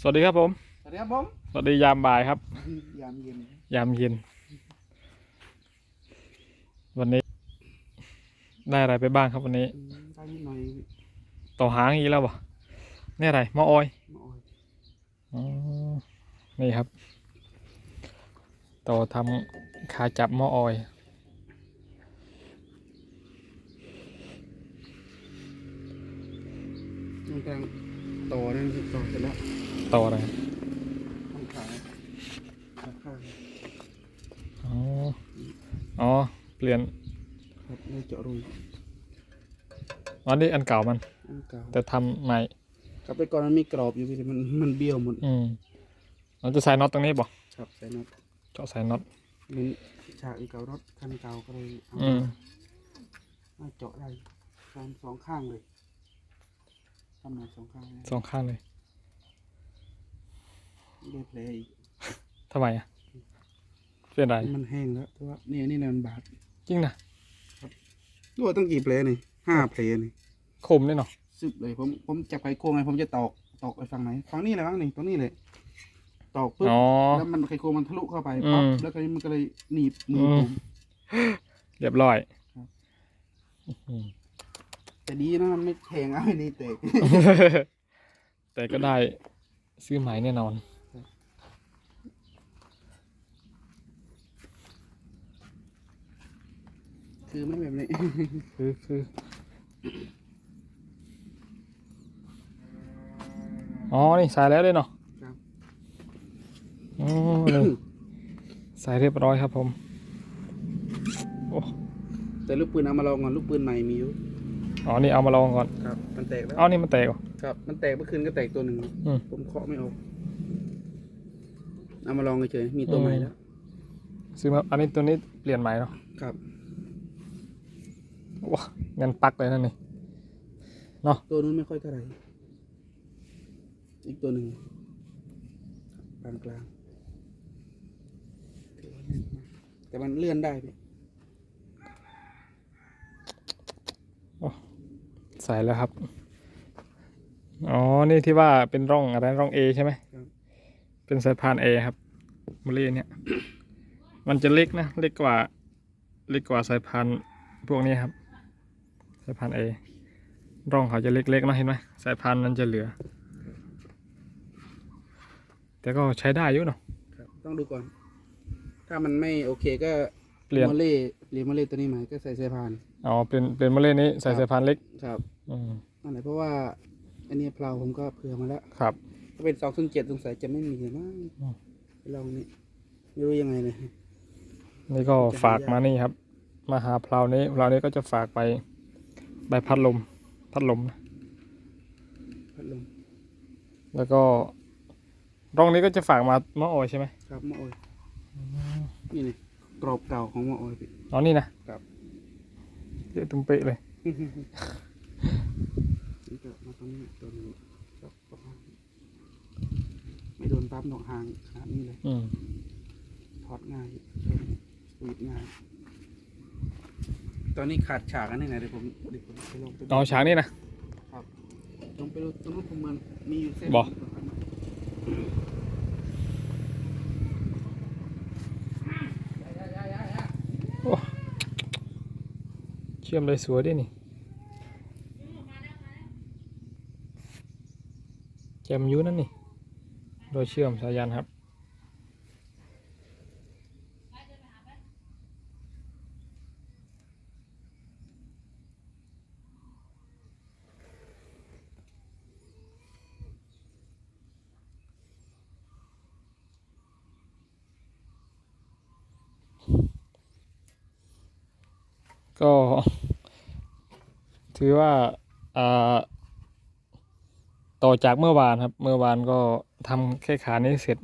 สวัสดีครับผม สวัสดีครับผมสวัสดียามบ่ายครับ ยามเย็นยามเย็น วันนี้ ได้อะไรไปบ้างครับวันนี้อืมได้นิดหน่อยต่อหางอีกแล้วบ่นี่อะไรมอออยมาอ่อยอ๋อนี่ครับ ต่อทำขาจับมอออย น้องแตงต่อนั่นต่อเสร็จแล้วต่ออะไรทำขาขาข้างอ๋ออ๋อเปลี่ยนครับได้เจาะรูอันนี้อันเก่ามัน อันเก่าแต่ทำใหม่ครับไปก่อนมันมีกรอบอยู่พี่แต่มันมันเบี้ยวหมดอืมเราจะใส่น็อตตรงนี้บ่ครับใส่น็อตเจาะใส่น็อตมันฉากอีเก่ารถคันเก่าก็เลยเอาอืมมาเจาะได้ทำสองข้างเลย ทำหน่อยสองข้างเลยสองข้างเลยได้แผลอีกทำไมอะเป็นไรมันแห้งแล้วแต่ว่านี่นี่นะมันบาดจริงนะรู้ว่าต้องกี่แผลนี่ห้าแผลนี่คมนี่เนาะซึบเลยผมผมจับไขควงไงผมจะตอกตอกไปฝั่งไหนฝั่งนี้เลยมั้งนี่ตรงนี้เลยตอกปุ๊บอ๋อ แล้วมันไขควงมันทะลุเข้าไปอืมปั๊บแล้วก็มันก็เลยหนีบมืออมผม เรียบร้อยครับ อืม แต่ดีนะมันไม่แทงเอาไอ้นี่แตกแต่ก็ได้ซื้อใหม่แน่นอน คือไม่แบบนี้ คือคืออ๋อ นี่ใส่แล้วเลยเนาะครับ อ๋อนี่ใส่เรียบร้อยครับผม โอ้ แต่ลูกปืนเอามาลองก่อนลูกปืนใหม่มีอยู่ อ๋อ นี่เอามาลองก่อน ครับ มันแตกแล้วเอานี่มันแตกเหรอ ครับ มันแตกเมื่อคืนก็แตกตัวหนึ่งอืม ผมเคาะไม่ออกเอามาลองเฉยๆมีตัวใหม่แล้ว ซื้อมา อันนี้ตัวนี้เปลี่ยนใหม่เนาะครับ ว้างันปักเลยนั่นนี่ ตัวนู้นไม่ค่อยเท่าไหร่อีกตัวหนึ่งกลางกลางๆถือว่าแน่นมากแต่มันเลื่อนได้พี่ ใส่แล้วครับ อ๋อ นี่ที่ว่าเป็นร่องอะไรร่อง A ใช่ไหมครับเป็นสายพาน A ครับมลีเนี่ย มันจะเล็กนะ เล็กกว่า เล็กกว่าสายพานพวกนี้ครับ สายพาน A ร่องเขาจะเล็กๆนะเห็นไหมสายพานมันจะเหลือ แต่ก็ใช้ได้อยู่เนาะครับต้องดูก่อน ถ้ามันไม่โอเคก็เปลี่ยนโมเล่เปลี่ยนโมเล่ตัวนี้มาก็ใส่สายพาน อ๋อ เป็นเป็นมลีนี้ใส่สายพานเล็ก ครับ อืมนั่นแหละเพราะว่า อันนี้เพลาผมก็เผื่อมาแล้ว ครับ ถ้าเป็นสองศูนย์เจ็ดสงสัยจะไม่มีเลยมั้งอืม ไปลองนี่ไม่รู้ยังไงเลย นี่ก็ฝากมานี่ครับ มาหาเพลานี้เพลานี้ก็จะฝากไปใบพัดลม พัดลมนะพัดลมแล้วก็ร่องนี้ก็จะฝากมามะออยใช่ไหมครับมะโอยนี่นี่กรอบเก่าของมะโอยพี่ อ๋อนี่นะครับ เยอะตุ้มเป๊ะเลย นี่ก็มาตรงนี้ตัวหนึงครับประมาณนี้ไม่โดนปั๊มดอกหางขนาดนี้เลยอืมถอดง่ายสวีดง่าย ตอนนี้ขาดฉากอันนี้ไงเดี๋ยวผมเดี๋ยวผมไปลงไปดูอ๋อฉากนี้นะ ลงไปดูตรงนู้นผมมันมีอยู่เส้นบ่เชื่อมได้สวยด้วยนี่ แจมอยูนั่นนี่ โดยเชื่อมสายันครับ ก็ ถือว่าอ่า ต่อจากเมื่อวานครับ เมื่อวานก็ทำแค่ขานี้เสร็จ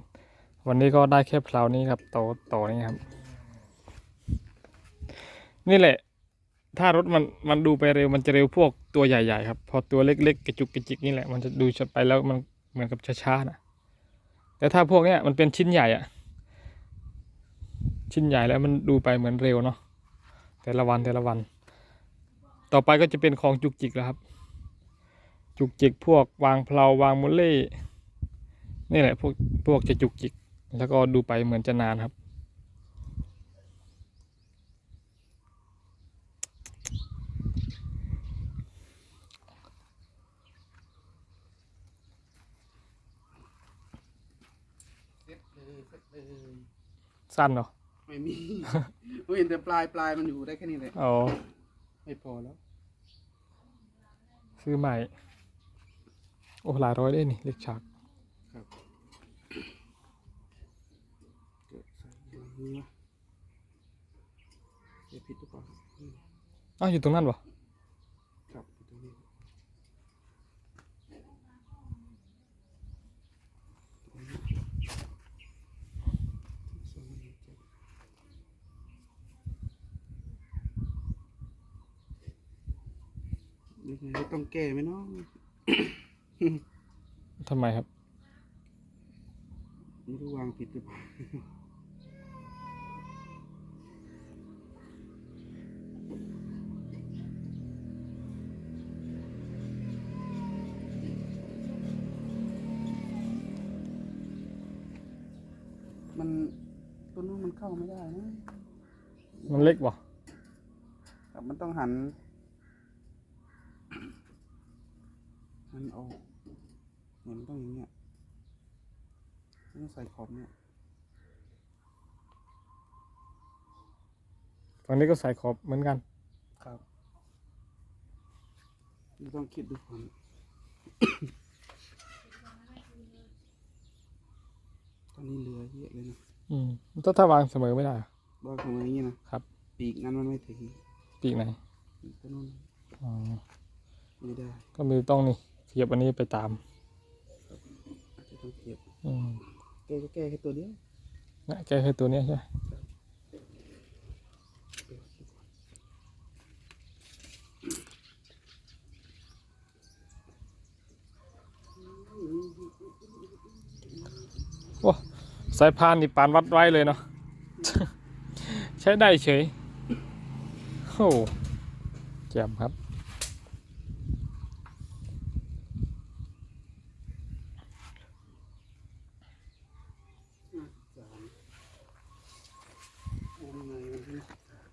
วันนี้ก็ได้แค่เพลานี้ครับต่อต่อนี้ครับ นี่แหละ ถ้ารถมันมันดูไปเร็วมันจะเร็วพวกตัวใหญ่ๆครับ พอตัวเล็กๆกระจุกกระจิกนี่แหละมันจะดูไปแล้วมันเหมือนกับช้าๆนะแต่ถ้าพวกเนี้ยมันเป็นชิ้นใหญ่อะชิ้นใหญ่แล้วมันดูไปเหมือนเร็วเนาะแต่ละวันแต่ละวัน ต่อไปก็จะเป็นของจุกจิกแล้วครับ จุกจิกพวกวางเพลาวางมุลเล่นี่แหละพวกพวกจะจุกจิก แล้วก็ดูไปเหมือนจะนานครับเสร็จเลยเสร็จเลยสั้นเหรอไม่มีผมเห็นแต่ปลายปลายมันอยู่ได้แค่นี้เลยอ๋อ ไม่พอแล้ว ซื้อใหม่ โอ้หลายร้อยได้นี่เล็กฉากครับเกิดใส่อย่างนี้วะเสียผิดหรือเปล่าอืมอ้าวอยู่ตรงนั้นปะครับอยู่ตรงนี้ตรงนี้สองเจ็ดยังไงต้องแก้ไหมเนาะ ทำไมครับไม่รู้วางผิดหรือเปล่ามันตัวนู้นมันเข้าไม่ได้นะมันเล็กปะครับมันต้องหัน หันออกเนี่ยมันต้องอย่างเงี้ยมันต้อง ใส่ขอบเนี่ยฝั่งนี้ก็ใส่ขอบเหมือนกัน ครับนี่ต้องคิดดูก่อนตอนนี้เหลือเยอะเลยนะอืมถ้าถ้าวางเสมอไม่ได้เหรอบอกของอย่างนี้นะครับ ปีกนั้นมันไม่ถึงปีกไหนปีกตัวนู้นอ๋อไม่ได้ ก็มีต้องนี่ขยับอันนี้ไปตามอาจจะต้องเก็บอืม แก้ก็แก้แค่ตัวเดียวนะแก้แค่ตัวเนี้ยใช่ไหมวคิดก่อนโอ้สายพานนี่ปานวัดไว้เลยเนาะ ใช้ได้เฉย โอ้แจ่มครับ สามวงในวันที่สิบสาม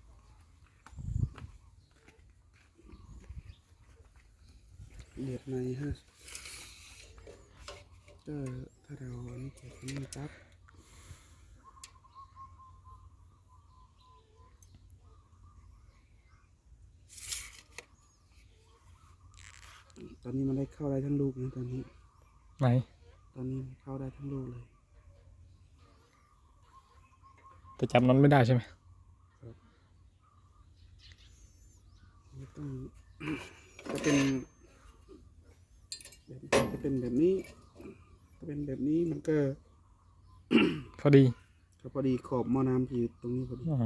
เหลียด ในฮะก็ถ้าเราอันนี้เก็บอันนี่ปั๊บตอนนี้มันได้เข้าได้ทั้งลูกนะตอนนี้ ไหน ตอนนี้เข้าได้ทั้งลูกเลยแต่จับนั้นไม่ได้ใช่ไหมไม่ต้องจะเป็น แบบจะเป็นแบบนี้ถ้าเป็นแบบนี้มันก็ พอดีก็พอดีขอบหม้อน้ำจะอยู่ตรงนี้พอดีอ๋อ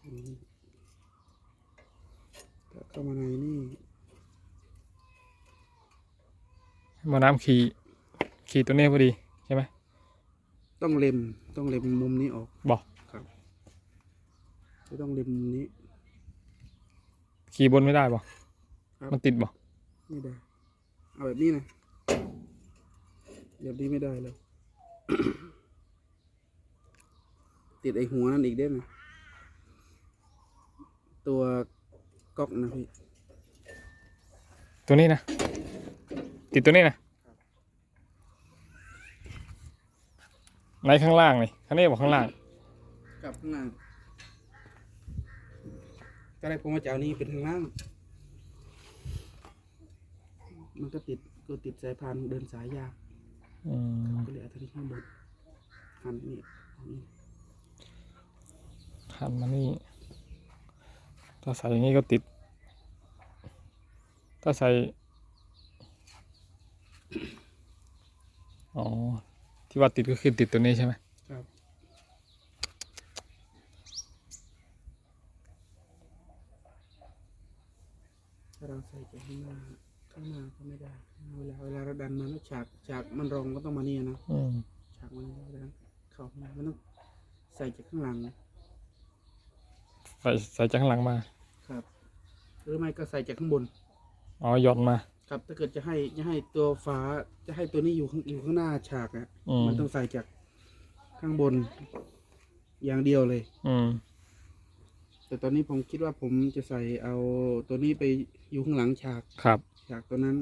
ตรงนี้ถ้าเข้ามาในนี่หมาน้ำขีขีตัวนี้พอดีใช่ไหมต้องเล็มต้องเล็มมุมนี้ออกบอกครับจะต้องเล็มมุมนี้ขีบนไม่ได้บอกครับมันติดบอกไม่ได้ เอาแบบนี้นะแบบนี้ไม่ได้เลยติดไอหัวนั่นอีกได้ไหมตัวก๊อกนะพี่ ตัวนี้นะ ติดตัวนี้นะไหนข้างล่างนี่ข้างนี้บอกข้างล่างกลับข้างล่างตอนแรกผมว่าจะเอานี้เป็นข้างล่าง มันก็ติดก็ติดสายพานเดินสายยากอืมก็เลยเอาทางนี้ข้างบนหันนี่เอานี่หันมานี่ ถ้าใส่อย่างนี้ก็ติด ถ้าใส่ อ๋อ ที่ว่าติดก็คือติดตัวนี้ใช่ไหมครับ ถ้าเราใส่จากข้างหน้าข้างหน้าก็ไม่ได้เว ลาเวลาเราดันมาแล้วฉากฉากมันรองก็ต้องมานี่นะอืมฉากมันเวลาเข้ามามันต้องใส่จากข้างหลังใส่ใส่จากข้างหลังมา ครับ หรือไม่ก็ใส่จากข้างบน อ๋อหย่อนมา ครับ ถ้าเกิดจะให้จะให้ตัวฝาจะให้ตัวนี้อยู่ข้างอยู่ข้างหน้าฉากอะอืม มันต้องใส่จากข้างบน อย่างเดียวเลย อืม แต่ตอนนี้ผมคิดว่าผมจะใส่เอาตัวนี้ไปอยู่ข้างหลังฉาก ครับ ฉากตัวนั้น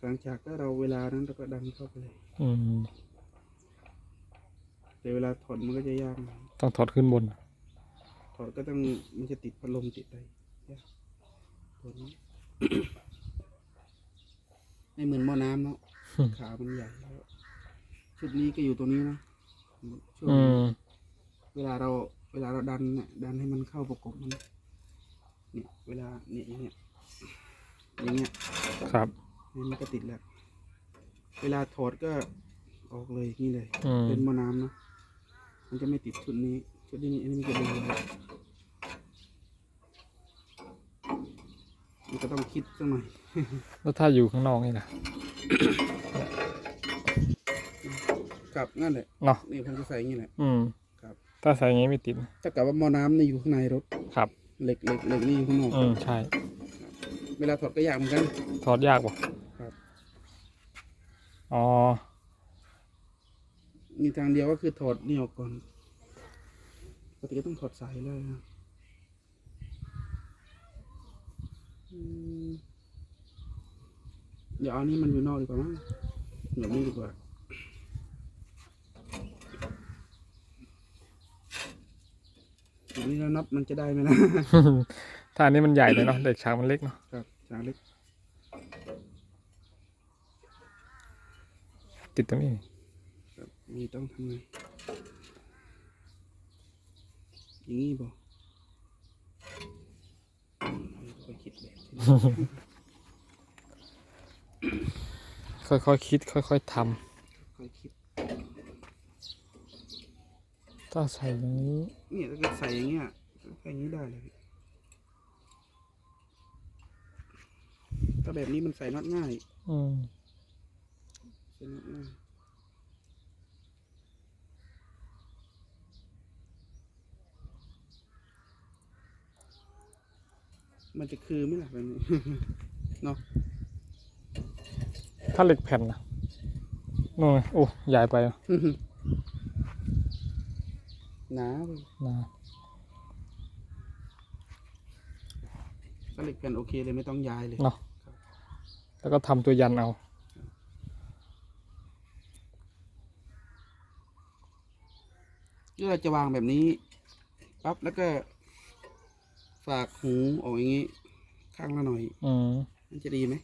หลังฉากถ้าเราเวลานั้นเราก็ดันเข้าไปเลยอืมแต่เวลาถอดมันก็จะยากหน่อยต้องถอดขึ้นบน ถอดก็ต้องมันจะติดพัดลมติดอะไรยากตัวนี้ ไม่เหมือนหม้อน้ำเนาะอืม ขามันใหญ่แล้วชุดนี้ก็อยู่ตัวนี้นะช่วงอืม เวลาเรา เวลาเราดันเนี่ยดันให้มันเข้าประกบมันเนี่ยเวลาเนี่ยอย่างเงี้ยอย่างเงี้ย ครับ นี่มันก็ติดแล้ว เวลาถอดก็ออกเลยนี่เลย อืม เป็นหมอน้ำเนาะมันจะไม่ติดชุดนี้ ชุดนี้อันนี้มันจะดึงไว้มันก็ต้องคิดสักหน่อย แล้วถ้าอยู่ข้างนอกนี่ล่ะครับนั่นแหละ เนาะนี่ผมจะใส่อย่างนี้แหละ อืมครับ ถ้าใส่อย่างงี้ไม่ติดถ้ากับว่าหมอน้ำนี่อยู่ข้างในรถ ครับ เหล็กเหล็กเหล็กนี่อยู่ข้างนอก อืมใช่ เวลาถอดก็ยากเหมือนกัน ถอดยากป่ะครับ อ๋อ มีทางเดียวก็คือถอดนี่ออกก่อนปกติก็ต้องถอดสายเลยนะอืมเดี๋ยวเอานี่มันอยู่นอกดีกว่ามั้งแบบนี้ดีกว่าแบบนี้แล้วนับมันจะได้ไหมนะ ถ้าอันนี้มันใหญ่เลยเนาะเด็กฉากมันเล็กเนาะครับจางเล็ก ติดตรงนี้ครับนี่ต้องทำไงอย่างนี้บ่อืมค่อยๆคิดแบบนี้ค่อยๆคิด ค่อยๆทค่อยๆคิดำถ้าใส่อย่างนี้ เนี่ยถ้าเกิดใส่อย่างเงี้ยแค่นี้ได้เลยพี่ถ้าแบบนี้มันใส่น็อตง่าย อืม ใส่น็อตง่ายมันจะคือไหมล่ะแบบนี้ เนาะถ้าเหล็กแผ่นนะนู่นไงโอ้ใหญ่ไปอะหนาเลยนะถ้าเหล็กแผ่นโอเคเลยไม่ต้องย้ายเลย เนาะแล้วก็ทำตัวยันเอา เลือจะวางแบบนี้ปั๊บแล้วก็ ฝากหูออกอย่างนี้ ข้างละหน่อย อืมมันจะดีไหม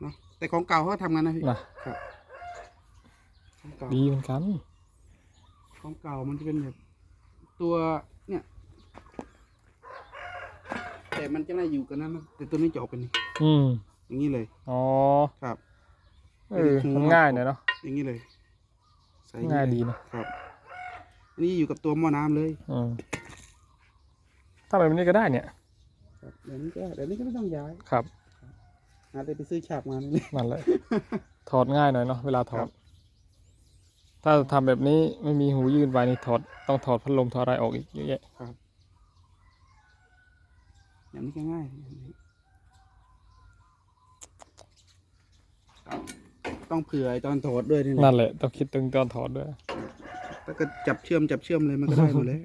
เนาะแต่ของเก่าเขาก็ทำงานนะพี่นะ ครับของเก่า ดีเหมือนกัน ของเก่ามันจะเป็นแบบ ตัวเนี่ย แต่มันจะไม่อยู่กันนั้นนะแต่ตัวนี้จะออกเป็นอืมอย่างนี้เลย อ๋อ ครับ เออมันง่ายหน่อยเนาะอย่างนี้เลยใส่ ง่ายดีนะครับอันนี้อยู่กับตัวหม้อน้ำเลยอืมถ้าแบบนี้ก็ได้เนี่ยครับเดี๋ยวนี้ก็เดี๋ยวนี้ก็ไม่ต้องย้ายครับหาแต่ไปซื้อฉากมานี่นั่นแหละถอดง่ายหน่อยเนาะเวลาถอครัดบถ้าทำแบบนี้ไม่มีหูยื่นไปนี่ถอดต้องถอดพัดลมถอดอะไรออกอีกเยอะแยะครับอย่างนี้ก็ง่ายอย่างนี้ ต้องเผื่อไอ้ตอนถอดด้วยนี่แหนั่ละนแหละต้องคิดถึงตอนถอดด้วยถ้าก็จับเชื่อมจับเชื่อมเลยมันก็ได้หมดเลย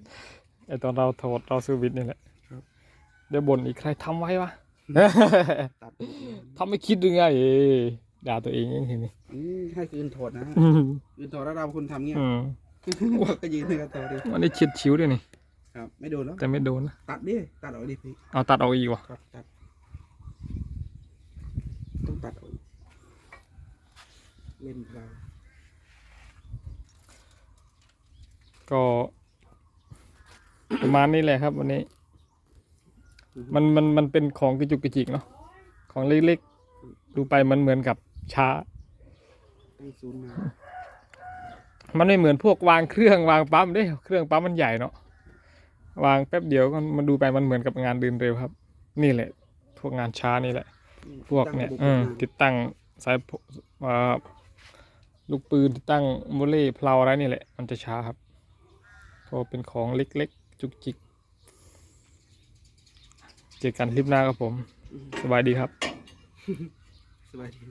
ไอตอนเราถอดเราซื้อวิทย์นี่แหละครับ เดี๋ยวบ่นอีกใครทำไว้วะ ตัดไปหมดเลยทำไม่คิดยังไงเอ้ยด่าตัวเองเองทีนี้อืมให้คืนถอดนะอืมคืนถอดแล้วเราเป็นคนทำเงี้ยอืมก็ยืนให้กันถอดดิวันนี้เฉียดชิวด้วยนี่ ครับ ไม่โดนแล้วแต่ไม่โดนนะตัดดิตัดออกดิพี่เอาตัดออกอีกว่ะครับตัดต้องตัดออก เล่นเราก็ประมาณนี้แหละครับวันนี้ มันมันมันเป็นของกระจุกกระจิกเนาะของเล็กๆ ดูไปมันเหมือนกับช้า มันไม่เหมือนพวกวางเครื่องวางปั๊มเด้เครื่องปั๊มมันใหญ่เนาะวางแป๊บเดียวมันดูไปมันเหมือนกับงานเดินเร็วครับ นี่แหละ พวกงานช้านี่แหละ พวกเนี่ยติดตั้งสายพอ่า ลูกปืนตั้งโมเล่เพลาอะไรนี่แหละ มันจะช้าครับ เพราะเป็นของเล็กๆ จุกจิก เจอกันคลิปหน้าครับผม สบายดีครับ สบายดี